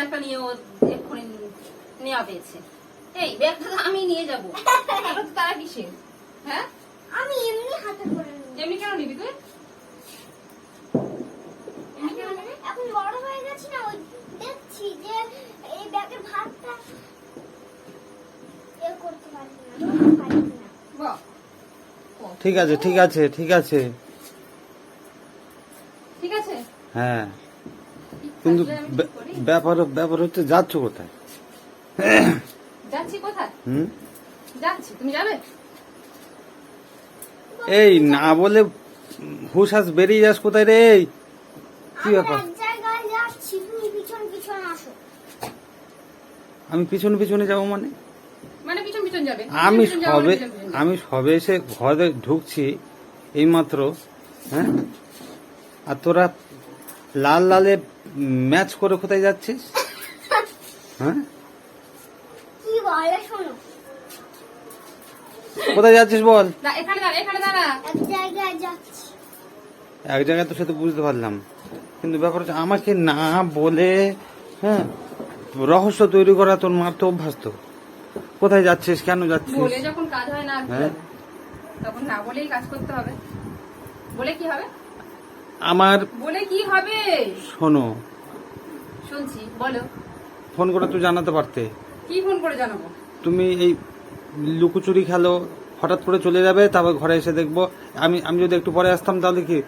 ব্যাগটা নিয়ে ও এক্ষুনি নেওয়া পেয়েছে। এই ব্যাগটা তো আমি নিয়ে যাব। তো তারা কিসে হ্যাঁ? আমি এমনি হাতে করে নিই। এমনি কেন নিবি তুই? এখন বড় হয়ে গেছি না ওই দেখছি যে এই ব্যাগের ভাতটা এ করতে পারি না ঠিক আছে ঠিক আছে ঠিক আছে। ঠিক আছে? হ্যাঁ। কিন্তু? ব্যাপার ব্যাপার হচ্ছে যাচ্ছ কোথায়? যাচ্ছি কোথায়? হুম? যাচ্ছি তুমি যাবে? এই না বলে হুশ হাস বেরিয়ে যাস কোথায় রে? কি ব্যাপার? আমি পিছনে পিছনে যাব মানে? মানে পিছন পিছন যাবে। আমি মানে সবে যাবে। আমি সবে এসে ঘরে ঢুকছি এইমাত্র হ্যাঁ? আর তোরা লাল লালে ম্যাচ করে কোথায় যাচ্ছিস? হ্যাঁ? কি বলে শোনো। কোথায় যাচ্ছিস বল? দা- এখানে দাঁড়া এখানে দাঁড়া। এক জায়গায় যাচ্ছি। এক জায়গায় তো সেটা বুঝতে পারলাম। কিন্তু ব্যাপার হচ্ছে আমাকে না বলে হ্যাঁ রহস্য তৈরি করা তোর মার তো অভ্যাস তো। কোথায় যাচ্ছিস? কেন যাচ্ছিস? বলে যখন কাজ হয় না হ্যাঁ। তখন না বলেই কাজ করতে হবে। বলে কি হবে? আমার বলে কি হবে? শোনো। শুনছি বলো। ফোন করে তো জানাতে পারতে। কি ফোন করে জানাব? তুমি এই লুকোচুরি খেলো হঠাৎ করে চলে যাবে তারপর ঘরে এসে দেখব। আমি আমি যদি একটু পরে আসতাম তাহলে কি?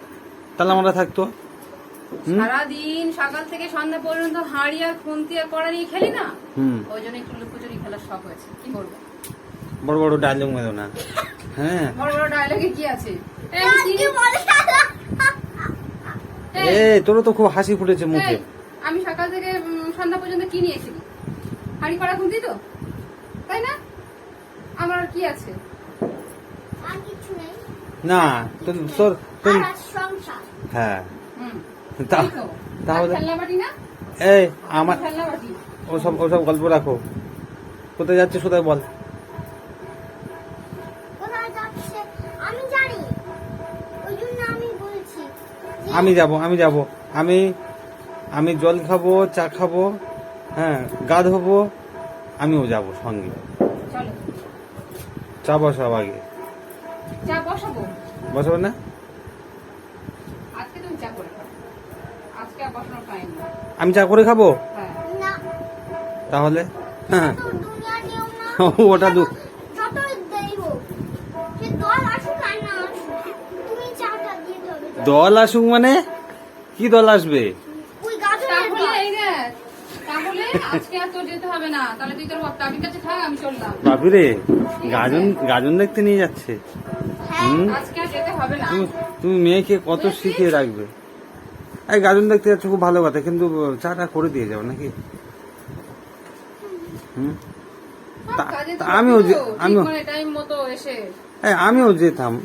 তাহলে আমরা থাকতো। সারাদিন সকাল থেকে সন্ধ্যা পর্যন্ত হাঁড়ি আর খুন্তি আর কড়া নিয়ে খেলি না? হুম। ওই জন্য একটু লুকোচুরি খেলার শখ হয়েছে। কি করব? বড় বড় ডায়লগ মেরো না। হ্যাঁ। বড় বড় ডায়লগে কি আছে এই, আমি কি চিনি- বলে এই, এ তোরও তো খুব হাসি ফুটেছে মুখে। আমি সকাল থেকে সন্ধ্যা পর্যন্ত কি নিয়েছিলি হাঁড়ি কড়া খুন্তি তো? তাই না? আমার আর কি আছে? আর কিছু নেই। না তোর তোর তোর হ্যাঁ। তা- তাহলে এই আমার ওসব ওসব গল্প রাখো। কোথায় যাচ্ছে কোথায় বল। আমি যাব আমি যাব। আমি আমি জল খাব চা খাব হ্যাঁ গা ধোবো আমিও যাব সঙ্গে। চলো। চা বসাবো আগে। চা বসাবো? না? আজকে তুমি চা করে খাও। আজকে আর বসানোর টাইম না আমি চা করে খাব? হ্যাঁ। তাহলে? হ্যাঁ। ওটা দল আসুক মানে? কি দল আসবে? ওই গাছের তাহলে দল এই দেখ তাহলে আজকে আর তোর যেতে হবে না। তাহলে তুই তোর কাবির কাছে থাক আমি চললাম। বাপি রে গাজন গাজন দেখতে নিয়ে যাচ্ছে। হ্যাঁ হুম? আজকে আর যেতে হবে না। তুমি মেয়েকে কত শিখিয়ে রাখবে? এই গাজন দেখতে যাচ্ছে খুব ভালো কথা কিন্তু চাটা করে দিয়ে যাও নাকি? হুম? তা- আমিও যে- আমিও- মানে টাইম মতো এসে। এই, আমিও যেতাম।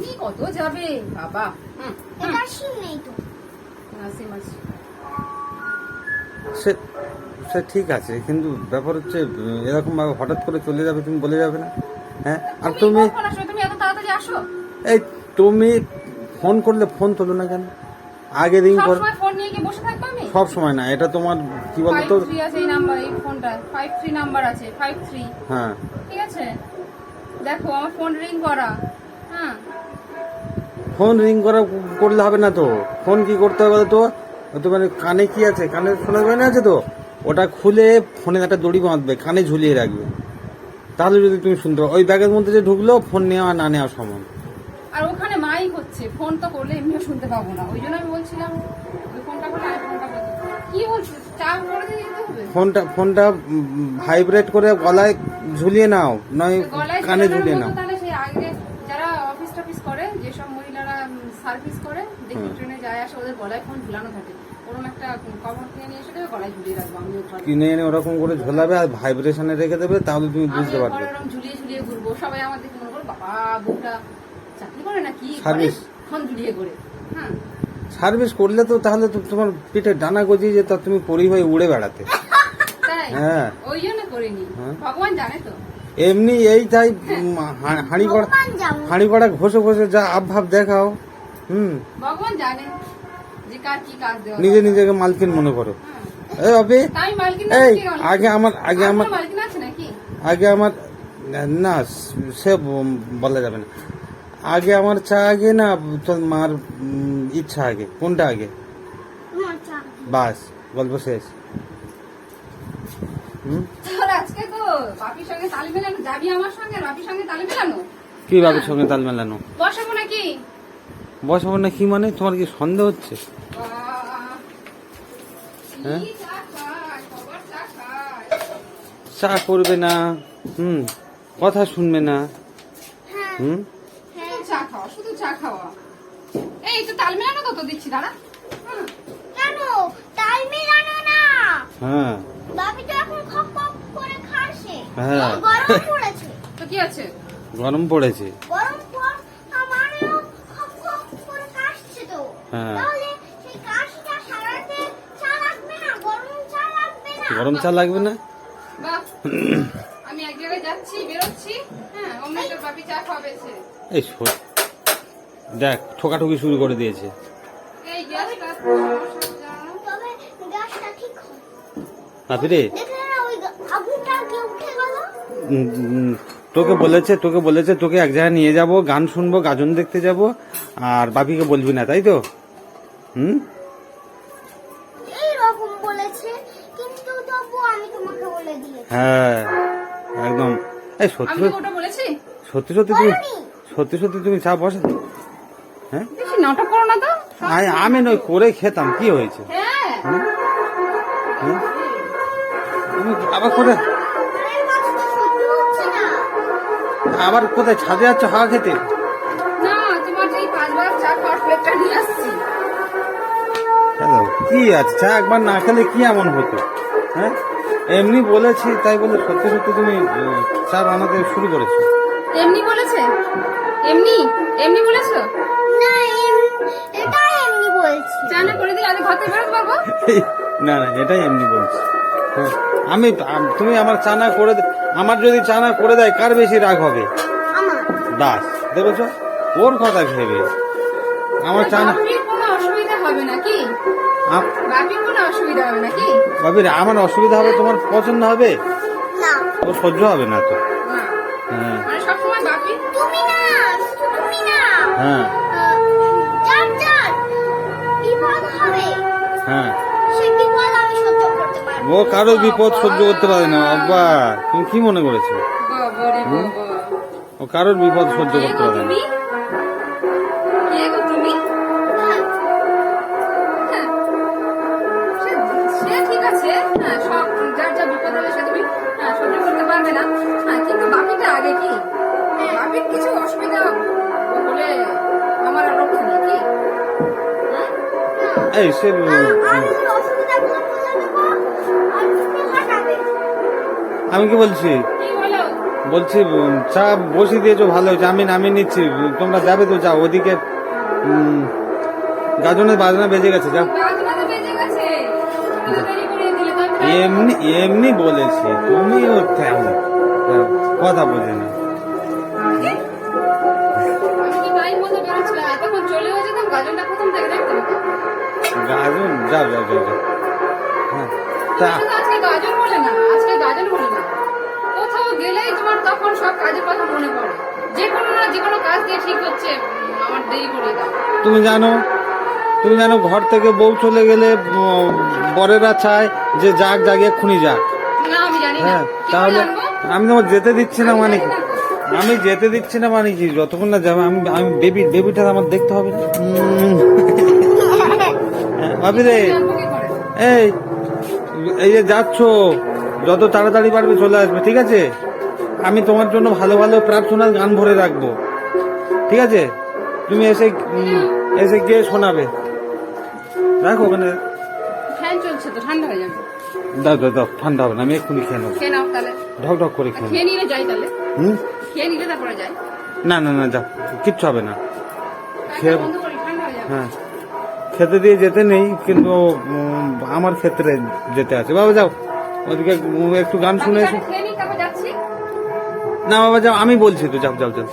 তুমি কত যাবে? বাবা। সিম নেই তো। সে সে ঠিক আছে কিন্তু ব্যাপার হচ্ছে এরকম ভাবে হঠাৎ করে চলে যাবে তুমি বলে যাবে না। হ্যাঁ আর তুমি তুমি এত তাড়াতাড়ি আসো। এই তুমি ফোন করলে ফোন তোলো না কেন? আগে রিং কর। ফোন নিয়ে কি বসে থাকব আমি? সব সময় না এটা তোমার কি বলতো? থ্রি আছে এই নাম্বার এই ফোনটা ফাইভ থ্রি নাম্বার আছে ফাইভ থ্রি হ্যাঁ। ঠিক আছে? দেখো আমার ফোন রিং করা। হ্যাঁ। ফোন রিং করা করলে হবে না তো। ফোন কি করতে হবে তো তো মানে কানে কি আছে? কানে শোনা যায় না আছে তো। ওটা খুলে ফোনে একটা দড়ি বাঁধবে কানে ঝুলিয়ে রাখবে। তাহলে যদি তুমি শুনতে ওই ব্যাগের মধ্যে যে ঢুকলো ফোন নেওয়া না নেওয়া সমান। আর ওখানে মাইক হচ্ছে। ফোন তো করলে এমনিও শুনতে পাবো না। ওই জন্য আমি বলছিলাম ওই ফোনটা করলে আর ফোনটা করতে কি বলছিস চা করে দিয়ে হবে? ফোনটা ফোনটা ভাইব্রেট করে গলায় ঝুলিয়ে নাও নয় কানে ঝুলিয়ে নাও তাহলে সেই আগে যারা অফিস টফিস করে যেসব মহিলারা সার্ভিস করে দেখি হুম। ট্রেনে যায় আসে ওদের গলায় ফোন ঝুলানো থাকে। ওরকম একটা কভার কিনে নিয়ে এসে দেবে গলায় ঝুলিয়ে রাখব আমি কিনে এনে ওরকম করে ঝোলাবে আর ভাইব্রেশনে রেখে দেবে তাহলে তুমি বুঝতে পারবে। ওরকম ঝুলিয়ে ঝুলিয়ে ঘুরবো। সবাই আমার দেখে মনে করো বাবা বুকটা চাকরি করে নাকি? Service। ফোন ঝুলিয়ে করে। হ্যাঁ। সার্ভিস করলে তো তাহলে তো তোমার পিঠে ডানা গজিয়ে যেত তুমি পরি হয়ে উড়ে বেড়াতে। হ্যাঁ। ওই জন্য করিনি। হ্যাঁ। ভগবান জানে তো। এমনি এই তাই উম, হা- হাঁড়ি কড়া হাঁড়ি কড়া ঘষে ঘষে যা আবভাব দেখাও। হুম। ভগবান জানে। নিজে নিজেকে মালকিন মনে করো। হ্যাঁ। এই আগে আমার আগে আমার আগে আমার না সে বলা যাবে না। আগে আমার চা আগে না তোর মার ইচ্ছা আগে? কোনটা আগে? তোমার চা বাস গল্প শেষ। কি বাপের সঙ্গে তাল মেলানো? বসাবো নাকি? বসাবো না কি মানে? তোমার কি সন্দেহ হচ্ছে? হ্যাঁ? চা করবে না। হুম কথা শুনবে না। হুম? হ্যাঁ। চা খাওয়া শুধু চা খাওয়া এই তো তাল মেলানো কত দিচ্ছি দাঁড়া কেন তাল মেলানো না হ্যাঁ। বাবি তো এখন খপ খপ করে খাচ্ছে হ্যাঁ। গরম পড়েছে। তো কি আছে গরম পড়েছে। গরম পর আমারও খপ খপ করে কাশছে তো হ্যাঁ। তাহলে সেই কাশিটা সারাতে চা লাগবে না? গরম চা লাগবে না? গরম চা লাগবে না? বাহ আমি এক জায়গায় যাচ্ছি বেরোচ্ছি। হ্যাঁ চা খাওয়াবেছে এই দেখ ঠোকাঠুকি শুরু করে দিয়েছে। এই গ্যাসটা সমস্যা জানো? তবে গ্যাসটা ঠিক বাপি রে। দেখলে না ওই গা- আগুনটা আগে উঠে গেল? উম, উম, তোকে বলেছে তোকে বলেছে তোকে এক জায়গায় নিয়ে যাব গান শুনব গাজন দেখতে যাব আর বাপিকে বলবি না তাই তো? হুম? এইরকম বলেছে কিন্তু তবু আমি তোমাকে বলে দিয়েছি। হ্যাঁ একদম। এই সত্যি আমি ওটা বলেছি? সত্যি সত্যি তুমি সত্যি সত্যি তুমি চা বসে হ্যাঁ? বেশি নাটক করো না তো আমি নই করে খেতাম কি হয়েছে? হ্যাঁ। হুম? তুমি আবার না। আবার কোথায় ছাদে যাচ্ছ হাওয়া খেতে? কি আছে? চা একবার না খেলে কি এমন হতো? হ্যাঁ? এমনি বলেছি তাই বলে সত্যি সত্যি তুমি চা বানাতে শুরু করেছ। এমনি বলেছে? এমনি? এমনি বলেছ? না এম- এটা এমনি বলছি। চা না করে দিলে আমি ঘর থেকে বেরোতে পারব না না এটাই এমনি বলছি। হ্যাঁ, আমি তুমি আমার চা না করে দে- আমার যদি চা না করে দেয় কার বেশি রাগ হবে? আমার। দাস দেখেছ? ওর কথা ভেবে। আমার চা না কোনো অসুবিধা হবে না কি আম- বাপির কোনো অসুবিধা হবে না কি ভাবি রে, আমার অসুবিধা হবে তোমার পছন্দ হবে? না। ও সহ্য হবে না তো। হ্যাঁ। মানে সবসময় বাপি তুমি না শুধু তুমি না। হ্যাঁ। হ্যাঁ। ও কারও বিপদ সহ্য করতে পারে না বাবা তুমি কি মনে করেছ? বাবা। ও কারোর বিপদ সহ্য করতে পারে না। এই সে আমি কি বলছি? বলছি চা বসিয়ে দিয়েছ ভালো হয়েছে আমি নামিয়ে নিচ্ছি তোমরা যাবে তো যাও ওদিকে গাজনের বাজনা বেজে গেছে যাও। এমনি এমনি বলেছি তুমিও হ্যাঁ, কথা বোঝে না যাও যাও যাও যাও। হ্যাঁ তা আজকে বলে না আজকে বলে না। কোথাও গেলেই তোমার তখন সব কাজের কথা মনে পড়ে। যে কোনো না যে কোনো কাজ দিয়ে ঠিক হচ্ছে আমার দেরি করে দাও। তুমি জানো তুমি জানো ঘর থেকে বউ চলে গেলে বরেরা চায় যে যাক জাগে খুনি যাক। না আমি জানি না। হ্যাঁ তাহলে আমি তোমার যেতে দিচ্ছি না মানে কি? আমি যেতে দিচ্ছি না মানে কি? যতক্ষণ না যাবে আমি আমি বেবি বেবিটা আমার দেখতে হবে। ভাবি রে? এই এই যে যাচ্ছ যত তাড়াতাড়ি পারবে চলে আসবে ঠিক আছে? আমি তোমার জন্য ভালো ভালো প্রার্থনার গান ভরে রাখব। ঠিক আছে? তুমি এসে এসে গিয়ে শোনাবে। রাখো ওখানে। ফ্যান চলছে তো ঠান্ডা হয়ে যাবে। দাও দাও দাও ঠান্ডা হবে না আমি এক্ষুনি খেয়ে নেব। খেয়ে নাও তাহলে। ঢক ঢক করে খেয়ে নিলে যাই তাহলে। হুম? খেয়ে নিলে তারপরে যাই। না না না যাও। কিচ্ছু হবে না। খেয়ে- হ্যাঁ। খেতে দিয়ে যেতে নেই কিন্তু আমার ক্ষেত্রে যেতে আছে। বাবা যাও। ওদিকে একটু গান শুনে এসো। না বাবা যাও। আমি বলছি তো যাও যাও যাও।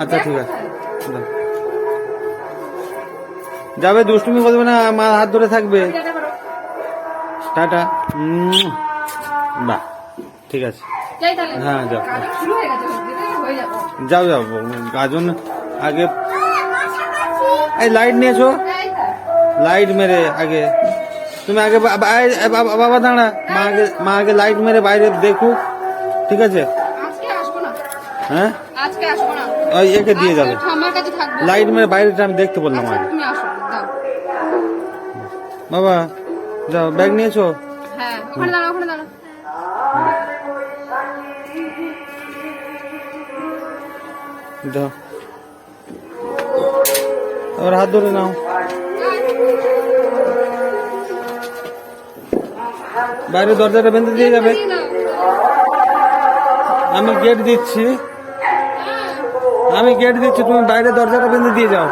আচ্ছা ঠিক আছে? যাবে দুষ্টুমি করবে না মা হাত ধরে থাকবে। টাটা। বাহ। ঠিক আছে। হ্যাঁ, যাও। হয়ে হয়ে যাও যাও গাজন আগে। এই লাইট নিয়েছো? লাইট মেরে আগে। তুমি আগে বাবা দাঁড়া। মা আগে মা আগে লাইট মেরে বাইরে দেখুক ঠিক আছে? হ্যাঁ? ওই একে দিয়ে যাবে। লাইট মেরে বাইরেটা আমি দেখতে বললাম আচ্ছা, আগে দাও। বাবা যাও ব্যাগ নিয়েছো? হ্যাঁ ওখানে দাঁড়াও ওখানে দাঁড়াও। দাও। আবার হাত ধরে নাও। বাইরে দরজাটা বেঁধে দিয়ে যাবে। আমি গেট দিচ্ছি। আমি গেট দিচ্ছি, তুমি বাইরে দরজাটা বেঁধে দিয়ে যাও।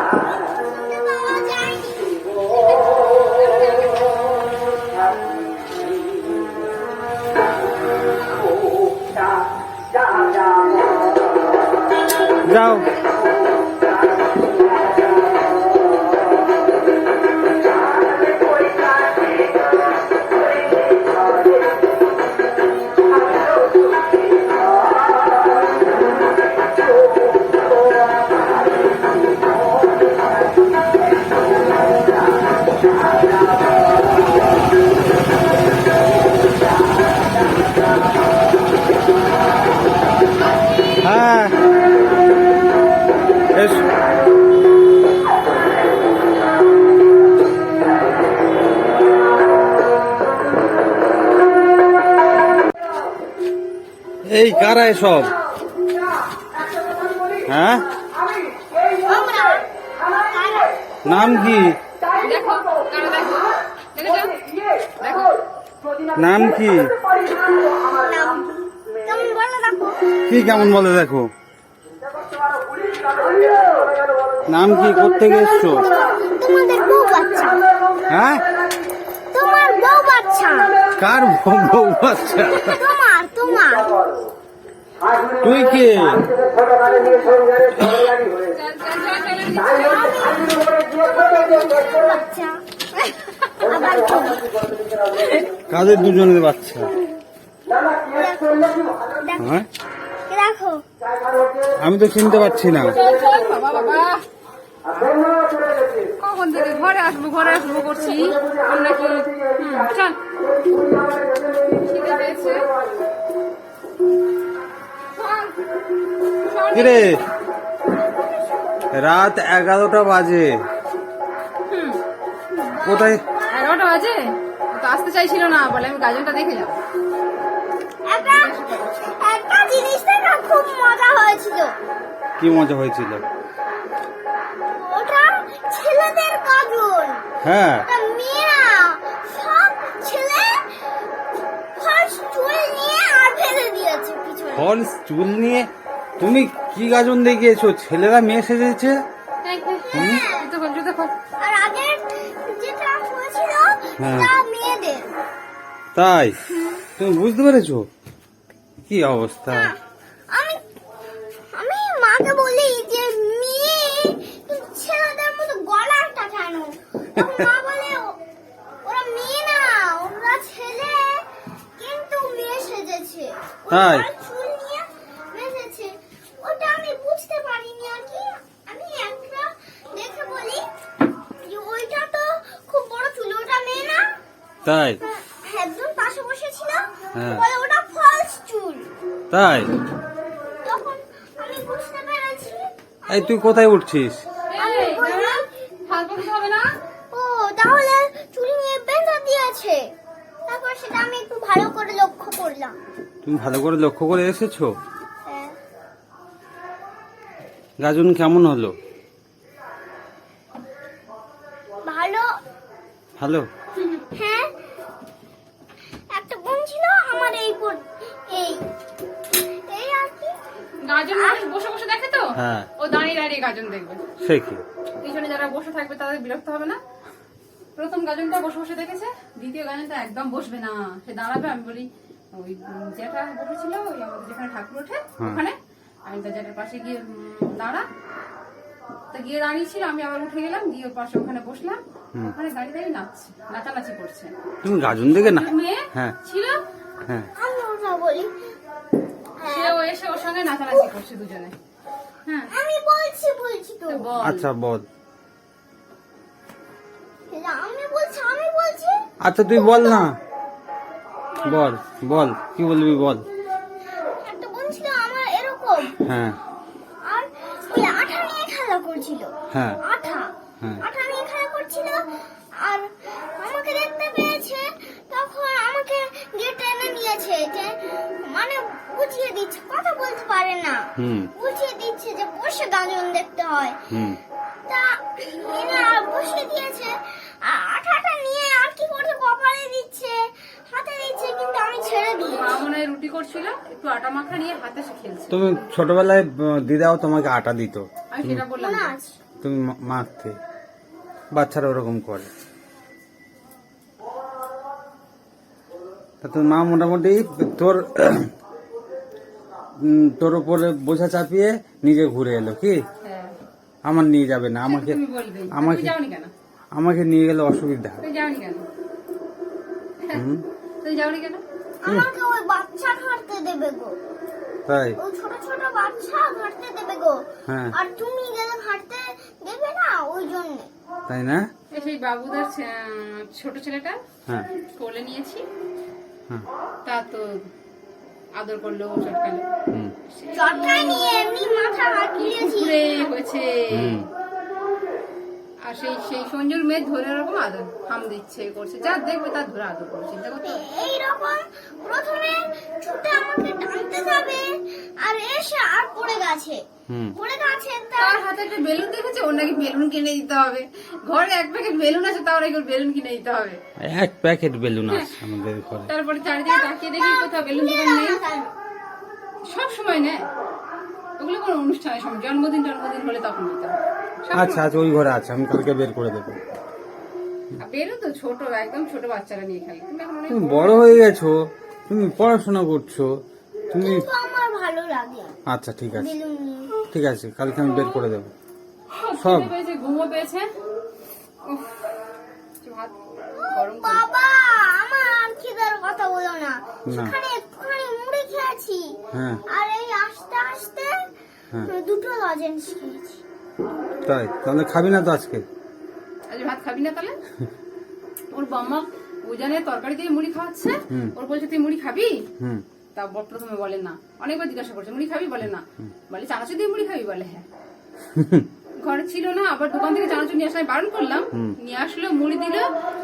কারা এসব হ্যাঁ? নাম কি? নাম কি? কি কেমন বলে দেখো? নাম কি কোথেকে এসছো? তোমাদের হ্যাঁ? তোমার বউ বাচ্চা। কার বউ বাচ্চা? তোমার তোমার। তুই কে? কাদের দুজনের বাচ্চা? হ্যাঁ? আমি তো চিনতে পারছি না। কখন ঘরে আসব ঘরে আসব করছি। নাকি। কিরে? রাত এগারোটা বাজে। কোথায়? এগারোটা বাজে? তো আসতে চাইছিল না বলে আমি গাজনটা দেখে যাব। একটা একটা জিনিসটা না খুব মজা হয়েছিল। কি মজা হয়েছিল? ওটা ছেলেদের কাজল হ্যাঁ। পিছনে চুল নিয়ে। তুমি কি গাজন দেখিয়েছো? ছেলেরা মেয়ে সেজেছে। হ্যাঁ। তাই? তুমি বুঝতে পেরেছ? কি অবস্থা? আমি আমি মাকে বলি যে মেয়ে ছেলেদের মতো গলাটা কেন? মা বলে ওরা মেয়ে না ওরা ছেলে। কিন্তু মেয়ে সেজেছে। তাই? চুল নিয়ে বেঁধেছে ওটা আমি বুঝতে পারিনি আর কি আমি একটা দেখে বলি যে ওইটা তো খুব বড় চুল ওটা মেয়ে না তাই? একজন পাশে বসেছিল হ্যাঁ। বলে ওটা ফলস চুল। তাই? তখন আমি বুঝতে পেরেছি। এই তুই কোথায় উঠছিস? ও তাহলে চুল নিয়ে বেঁধে দিয়েছে। তারপর সেটা আমি একটু ভালো করে লক্ষ্য করলাম। তুমি ভালো করে লক্ষ্য করে এসেছ? হ্যাঁ। গাজন কেমন হলো? ভালো। ভালো? গাজন দেখবে। সে কি? পিছনে যারা বসে থাকবে তাদের বিরক্ত হবে না? প্রথম গাজনটা বসে বসে দেখেছে দ্বিতীয় গাজনটা একদম বসবে না। সে দাঁড়াবে আমি বলি ওই যেটা বসেছিল ওই আমাদের যেখানে ঠাকুর ওঠে হ্যাঁ। ওখানে। আমি তো জেটের পাশে গিয়ে দাঁড়া। তো গিয়ে দাঁড়িয়েছিল আমি আবার উঠে গেলাম গিয়ে ওর পাশে ওখানে বসলাম। ওখানে গাড়ি দাঁড়িয়ে নাচছে নাচানাচি করছে। তুমি গাজন দেখে না? মেয়ে হ্যাঁ। ছিল। হ্যাঁ। আমি ওটা বলি হ্যাঁ, সেও এসে ওর সঙ্গে নাচানাচি করছে দুজনে। হ্যাঁ। আমি বলছি বলছি তো। তো বল। আচ্ছা বল। আমি বলছি আমি বলছি। আচ্ছা তুই বল না। বল। বল কি বলবি বল। একটা বোন ছিল আমার এরকম। হ্যাঁ। আর ওই আঠা নিয়ে খেলা করছিল। হ্যাঁ। আঠা। হ্যাঁ। আঠা নিয়ে খেলা করছিল। আর আমাকে দেখতে পেয়েছে তখন আমাকে গিয়ে টেনে নিয়েছে। যে মানে বুঝিয়ে দিচ্ছে কথা বলতে পারে না। হুম। গাজন দেখতে হয়। তা এরা বসে দিয়েছে আঠাটা নিয়ে আর কি করছে কপালে দিচ্ছে হাতে দিচ্ছে কিন্তু আমি ছেড়ে দিই। মা মনে রুটি করছিল একটু আটা মাখা নিয়ে হাতে সে খেলছে। তুমি ছোটবেলায় দিদাও তোমাকে আটা দিত। আমি সেটা বললাম না। তুমি মা- মাখতে। বাচ্চারা ওরকম করে। তা তোর মা মোটামুটি তোর তোর উপরে বোঝা চাপিয়ে নিজে ঘুরে এলো কি? হ্যাঁ। আমার নিয়ে যাবে না আমাকে আমাকে- যাওনি কেন? আমাকে নিয়ে গেলে অসুবিধা তুমি হুম? তুমি যাওনি কেন? আমাকে ওই বাচ্চা ঘাটতে দেবে গো। তাই? ছোট ছোট বাচ্চা ঘাটতে দেবে গো। হ্যাঁ। আর তুমি গেলে ঘাটতে দেবে না ওই জন্য। তাই না? সেই বাবুদার ছোট ছেলেটা হ্যাঁ। কোলে নিয়েছি। হ্যাঁ। তা তো আদর করল চটকালো হয়েছে। আর সেই সেই সঞ্জুর মেয়ে ধরে ওরকম আদর হাম দিচ্ছে করছে। যা দেখবে তার ধরে আদর করছে চিন্তা করতে এইরকম প্রথমে ছুটে আমাকে আর এসে আর পড়ে গেছে। পড়ে গেছে তার হাতে একটা বেলুন দেখেছে? ওর নাকি বেলুন কিনে দিতে হবে। ঘরে এক প্যাকেট বেলুন আছে তাও নাকি ওর বেলুন কিনে দিতে হবে। এক প্যাকেট বেলুন আছে আমাদের ঘরে। তারপরে চারিদিকে তাকিয়ে দেখি কোথাও বেলুন দোকান নেই। সব সময় নেয়। ওগুলো কোনো অনুষ্ঠানের সময় জন্মদিন জন্মদিন হলে তখন নিতে হবে আচ্ছা আচ্ছা ওই ঘরে আছে আমি কালকে বের করে দেবো। বেলুন তো ছোট একদম ছোট বাচ্চারা নিয়ে খেলে। তুমি এখন তুমি বড় হয়ে গেছো তুমি পড়াশোনা করছ। তুমি আমার ভালো লাগে। আচ্ছা ঠিক আছে। ঠিক আছে কালকে আমি বের করে দেবো। সব সব। ঘুমো পেয়েছে বাবা আমার খিদার কথা বলো না। না। সেখানে একটুখানি মুড়ি খেয়েছি। হ্যাঁ। আর এই আস্তে আস্তে হ্যাঁ। দুটো লজেন্স খেয়েছি। তাই তাহলে খাবি না তো আজকে? আজ ভাত খাবি না তাহলে? ওর বাম্মা উজানে তরকারি দিয়ে মুড়ি খাওয়াচ্ছে। ওর বলছে তুই মুড়ি খাবি? হুম। তা প্রথমে বলে না। অনেকবার জিজ্ঞাসা করছে মুড়ি খাবি? বলে না। বলে চানাচুর দিয়ে মুড়ি খাবি? বলে হ্যাঁ। ঘরে ছিল না আবার দোকান থেকে চানাচুর নিয়ে আসলে আমি বারণ করলাম। নিয়ে আসলো মুড়ি দিল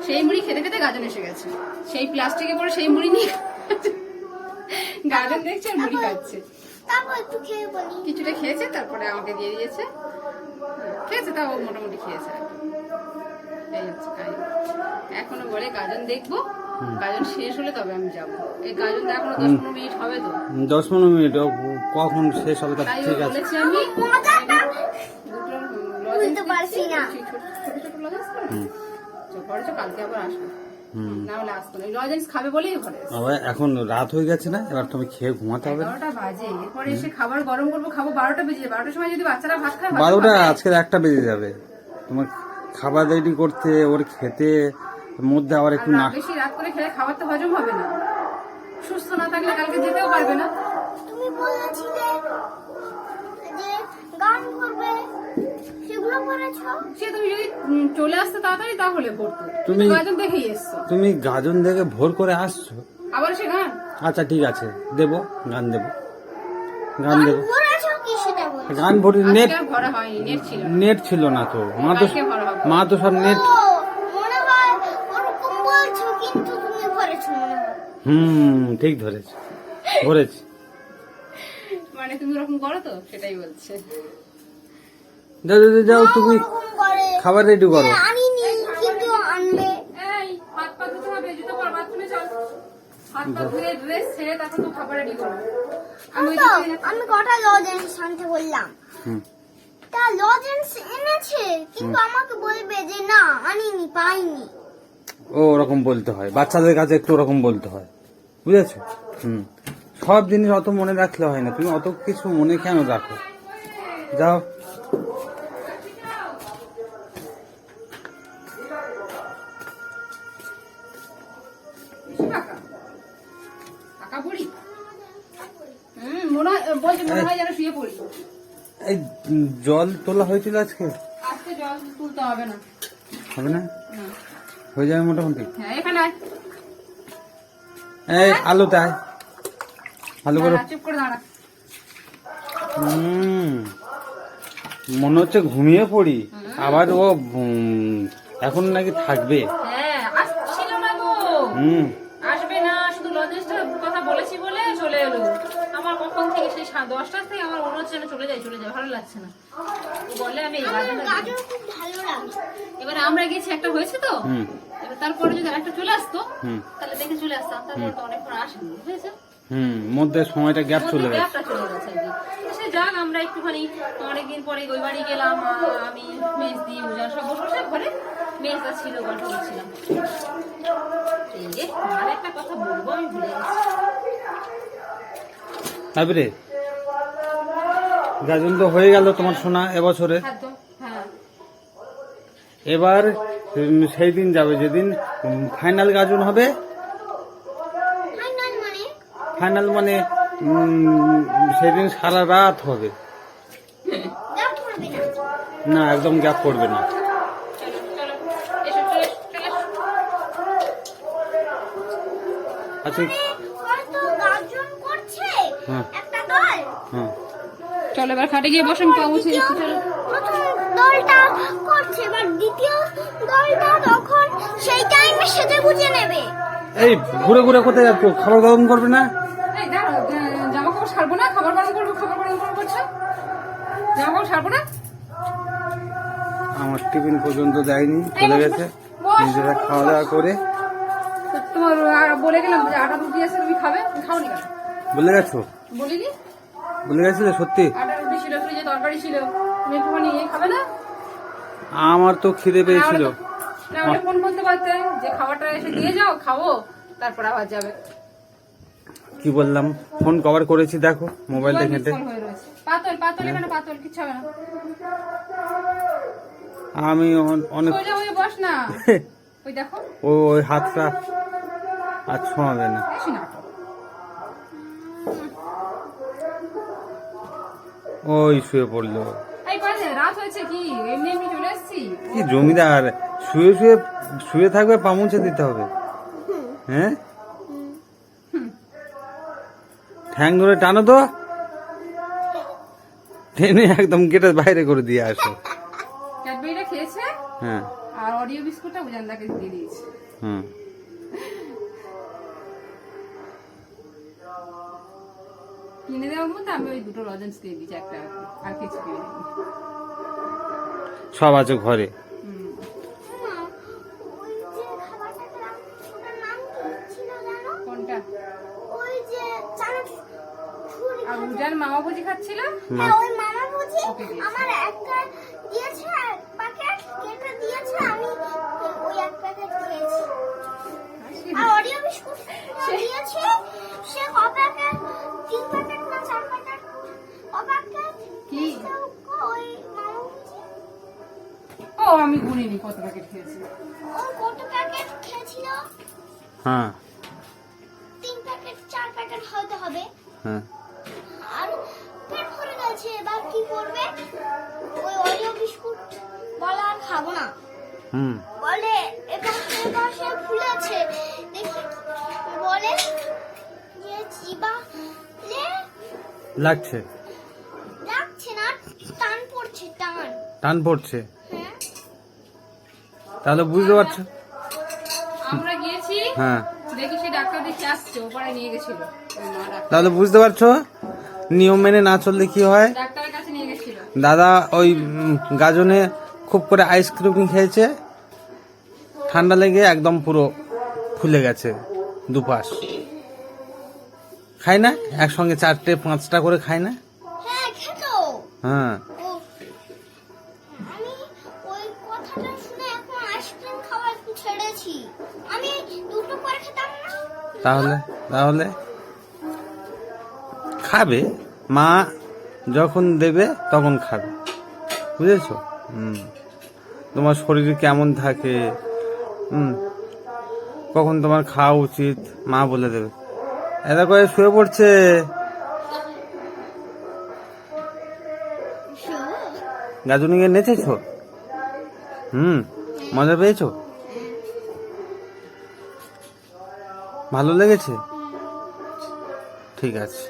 সেই মুড়ি খেতে খেতে গাজন এসে গেছে। সেই প্লাস্টিকে করে সেই মুড়ি নিয়ে গাজন দেখছে আর মুড়ি খাচ্ছে। কিছুটা খেয়েছে তারপরে আমাকে দিয়ে দিয়েছে। খেয়েছে তাও মোটামুটি খেয়েছে। এখনও বলে গাজন দেখব। গাজন শেষ হলে তবে আমি যাব। এই গাজন তো এখনও দশ পনেরো মিনিট হবে তো। দশ পনেরো মিনিট কখন শেষ হবে তা ঠিক আছে। আমি পারছি না। ছোট ছোট লজেন্স করে। কালকে আবার আসবে। এখন রাত হয়ে গেছে না? এবার তুমি খেয়ে ঘুমাতে হবে না? এগারোটা বাজে। এরপরে এসে খাবার গরম করব খাব বারোটা বেজে যাবে। সময় যদি বাচ্চারা ভাত খায় বারোটা আজকে একটা বেজে যাবে। তোমার খাবার রেডি করতে ওর খেতে মধ্যে আবার একটু না বেশি রাত করে খেলে খাবার তো হজম হবে না। সুস্থ না থাকলে কালকে যেতেও পারবে না। তুমি বলেছিলে যে গান করবে সেগুলো করেছ? সে তুমি যদি চলে আসতে তাড়াতাড়ি তাহলে পড়তো তুমি গাজন দেখেই এসছো। তুমি গাজন থেকে ভোর করে আসছো? আবার সে গান? আচ্ছা ঠিক আছে। দেব গান দেব। গান দেব। করেছ কি সেটা বল। গান ভরি নেট নেট ছিল না। নেট ছিল না তো। মা তো মা তো সব নেট হুম ঠিক ধরেছ ধরেছি। মানে তুমি ওরকম করো তো সেটাই বলছে। যাও যাও, যাও তুমি খাবার রেডি করো। হ্যাঁ, আনিনি কিন্তু আনবে এই হাত পা ধুতে হবে জুতো পর বাথরুমে চল। হাত পা ধুয়ে ড্রেস ছেড়ে তারপর তো খাবার রেডি করো। আমি তো। আমি কটা লজেন্স আনতে বললাম। হুম। তা লজেন্স এনেছে কিন্তু আমাকে বলবে যে না আনিনি পাইনি। ও ওরকম বলতে হয়। বাচ্চাদের কাছে একটু ওরকম বলতে হয়। বুঝেছ? হুম। সব জিনিস অত মনে রাখলে হয় না। তুমি অত কিছু মনে কেন রাখো? যাও। এই জল তোলা হয়েছিল আজকে? আজকে জল তুলতে হবে না। হবে না? না। হয়ে যাবে মোটামুটি। হ্যাঁ এখানে। এই আলু তাই ভালো করে। হুম। মনে হচ্ছে ঘুমিয়ে পড়ি। আবার ও এখন নাকি থাকবে। হ্যাঁ হুম আসবে না শুধু লজেন্সটার কথা বলেছি বলে চলে এলো আমার কখন থেকে সেই সা- দশটা থেকে আমার মনে হচ্ছে না চলে যায় চলে যায় ভালো লাগছে না। বলে আমি এবারে আমরা গেছি একটা হয়েছে তো। এবার তারপরে যদি একটা চলে আসতো তাহলে দেখে চলে আসতাম। তারপরে তো অনেকক্ষণ আসেনি বুঝেছ? হুম মধ্যে সময়টা গ্যাপ চলে গেছে। সে যাক আমরা একটুখানি অনেকদিন পরে ওই বাড়ি গেলাম আমি মেজ দিয়ে উজার সব বসে ঘরে মেজটা ছিল গল্প করছিলাম এই যে আর একটা কথা বলব আমি ভুলে গেছি। তারপরে? গাজন তো হয়ে গেল তোমার শোনা এবছরে। হ্যাঁ। এবার সেই দিন যাবে যেদিন ফাইনাল গাজন হবে। ফাইনাল মানে? মানে সেদিন সারা রাত হবে। না? একদম গ্যাপ করবে না। এসো। আচ্ছা। হ্যাঁ। হ্যাঁ। চলো এবার খাটে গিয়ে বসে আমি পা মুছে দ্বিতীয় দিচ্ছি, চলো। দলটা করছে এবার দ্বিতীয় দলটা তখন সেই টাইমে সেজে গুজে নেবে। এই ঘুরে ঘুরে কোথায় যাচ্ছ? খাবার গরম করবে না? এই দাঁড়াও জামা কাপড় সারবো না? খাবার গরম করব খাবার গরম করব করছ জামা কাপড় সারবো না? আমার টিফিন পর্যন্ত দেয়নি চলে গেছে। নিজেরা খাওয়া দাওয়া করে। তোমার বলে গেলাম যে আটা রুটি আছে তুমি খাবে? খাওনি কেন? বলে গেছো? বলিনি? বলে গেছিলে? সত্যি? আটা রুটি ছিল ফ্রিজে তরকারি ছিল। তুমি একটুখানি ইয়ে খাবে না? আমার তো খিদে পেয়েছিল। না ওটা ফোন করতে পারতে যে খাবারটা এসে দিয়ে যাও খাব তারপর আবার যাবে। কি বললাম? ফোন কভার করেছি দেখো মোবাইলটা দুবার ঘেঁটে। miss call রয়েছে। পাতল পাতল এখানে পাতল কিচ্ছু হবে না। আমি অন- অনেক বস না। ওই দেখো। ওই হাতটা আর ছোঁয়াবে না। ওই শুয়ে পড়ল। কি? জমিদার? শুয়ে শুয়ে শুয়ে থাকবে পা মুছে দিতে হবে। হ্যাঁ? ঠ্যাং ধরে টানো তো। টেনে একদম কেটে বাইরে করে দিয়ে আসো। ক্যাডবেরিটা খেয়েছে? হ্যাঁ। আর অডিও বিস্কুটটা উজানদাকে দিয়ে দিয়েছে। হুম। কিনে দেওয়ার মধ্যে আমি ওই দুটো লজেন্স দিয়ে দিয়েছি একটা আর কিছু কিনে। সব আছে ঘরে সে ফুলেছে দেখি বলে যে চিবালে লাগছে। লাগছে না টান পড়ছে টান। টান পড়ছে। হ্যাঁ। তাহলে বুঝতে পারছ? আমরা গিয়েছি। হ্যাঁ। দেখি সে ডাক্তার দেখে আসছে ওপারে নিয়ে গেছিল। তাহলে বুঝতে পারছ? নিয়ম মেনে না চললে কি হয়? ডাক্তারের কাছে নিয়ে গেছিল। দাদা ওই গাজনে খুব করে আইসক্রিম খেয়েছে। ঠান্ডা লেগে একদম পুরো ফুলে গেছে দুপাশ। খায় না? একসঙ্গে চারটে পাঁচটা করে খায় না? হ্যাঁ হ্যাঁ। তাহলে তাহলে? খাবে। মা যখন দেবে তখন খাবে। বুঝেছ? হুম। তোমার শরীর কেমন থাকে? হুম। কখন তোমার খাওয়া উচিত, মা বলে দেবে। এরা করে শুয়ে পড়ছে। গাজনিকে নেচেছো? হুম, মজা পেয়েছ? ভালো লেগেছে? ঠিক আছে।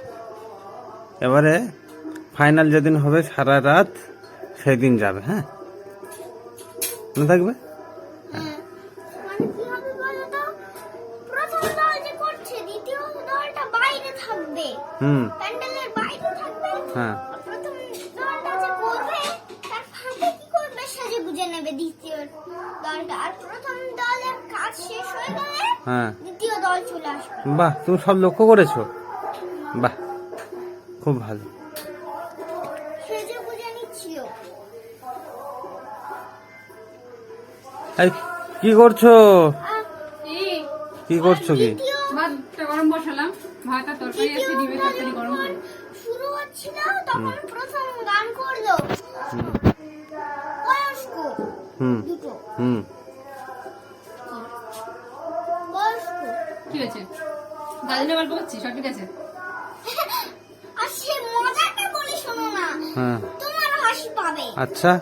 এবারে ফাইনাল যেদিন হবে সারা রাত, সেদিন যাবে হ্যাঁ? মনে থাকবে? হুম। প্যান্ডেলের বাইরে থাকবে। হ্যাঁ। আর প্রথম দলটা যে করবে তার ফাঁকে কি করবে সেজে গুজে নেবে দ্বিতীয় দলটা। আর প্রথম দলের কাজ শেষ হয়ে গেলে হ্যাঁ। দ্বিতীয় দল চলে আসবে। বাহ তুমি সব লক্ষ্য করেছ? বাহ খুব ভালো। সেজে গুজে নিচ্ছিল। কি করছ? কি? করছ কি? তরকারি আছে ডিমের তরকারি গরম করে। শুরু হচ্ছিল তখন প্রথম গান করল। হুম, বয়স্ক। হুম। দুটো। হুম। বয়স্ক। কি হয়েছে? গাজনে গল্প করছি সব ঠিক আছে? আর সে মজাটা বলে শোনো না। হ্যাঁ। তোমার হাসি পাবে। আচ্ছা।